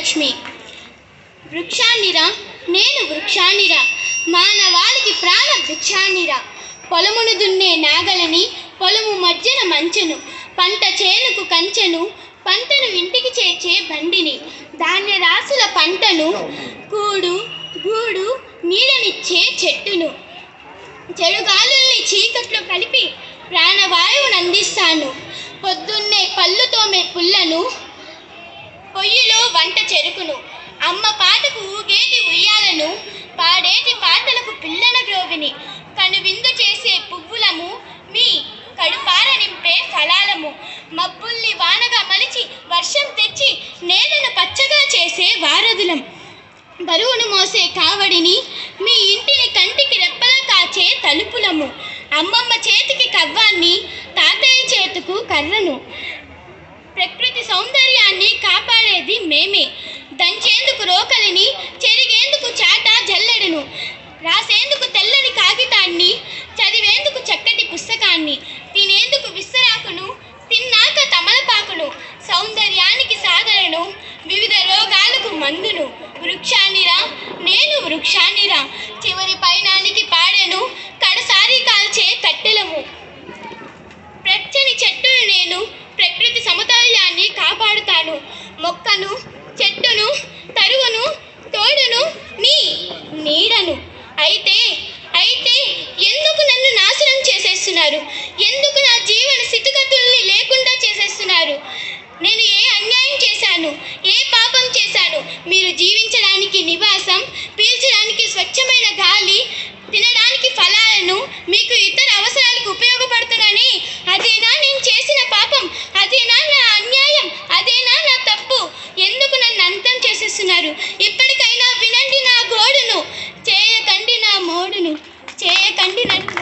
లక్ష్మి వృక్షానిరా నేను వృక్షానిరా మానవాళికి ప్రాణ వృక్షానిరా పొలమును దున్నే నాగలని పొలము మధ్యన మంచెను పంట చేనుకు కంచెను పంటను ఇంటికి చేర్చే బండిని ధాన్య రాసుల పంటను కూడు గూడు నీడనిచ్చే చెట్టును చెడుగాలుల్ని చీకట్లో కలిపి ప్రాణవాయువును అందిస్తాను పొద్దున్నే పళ్ళు తోమే పుల్లను పొయ్యిలో వంట చెరుకును. అమ్మ పాటకు ఊగేటి ఉయ్యాలను పాడేటి పాటలకు పిల్లల గ్రోవిని కనువిందు చేసే పువ్వులము మీ కడుపార నింపే ఫలాలము. మబ్బుల్ని వానగా మలిచి వర్షం తెచ్చి నేలను పచ్చగా చేసే వారధులం బరువును మోసే కావడిని మీ ఇంటిని కంటికి రెప్పలా కాచే తలుపులము. అమ్మమ్మ చేతికి కవ్వాన్ని తాతయ్య చేతుకు కర్రను. ప్రకృతి సౌందర్యాన్ని కాపాడేది మేమే. దంచేందుకు రోకలిని చెరిగేందుకు చాట జల్లెడను రాసేందుకు తెల్లని కాగితాన్ని చదివేందుకు చక్కటి పుస్తకాన్ని తినేందుకు విస్తరాకును తిన్నాక తమలపాకును సౌందర్యానికి సాధనను వివిధ రోగాలకు మందును వృక్షాన్నిరా నేను వృక్షాన్నిరా చివరి పైనానికి పాడెను కడసారి కాల్చే కట్టెలము. ప్రచ్చని చెట్టును నేను చేశాను మొక్కను చెట్టును తరువును తోడును నీ నీడను. అయితే అయితే ఎందుకు నన్ను నాశనం చేసేస్తున్నారు? ఎందుకు నా జీవన స్థితిగతుల్ని లేకుండా చేసేస్తున్నారు? నేను ఏ అన్యాయం చేశాను? ఏ పాపం చేశాను? మీరు జీవించడానికి నివాసం పీల్చడానికి స్వచ్ఛమైన గాలి తినడానికి ఫలాలను మీకు చేశారు ఇప్పటికైనా వినండి నా గోడును. చేయకండి నా మోడును. చేయకండి నన్ను.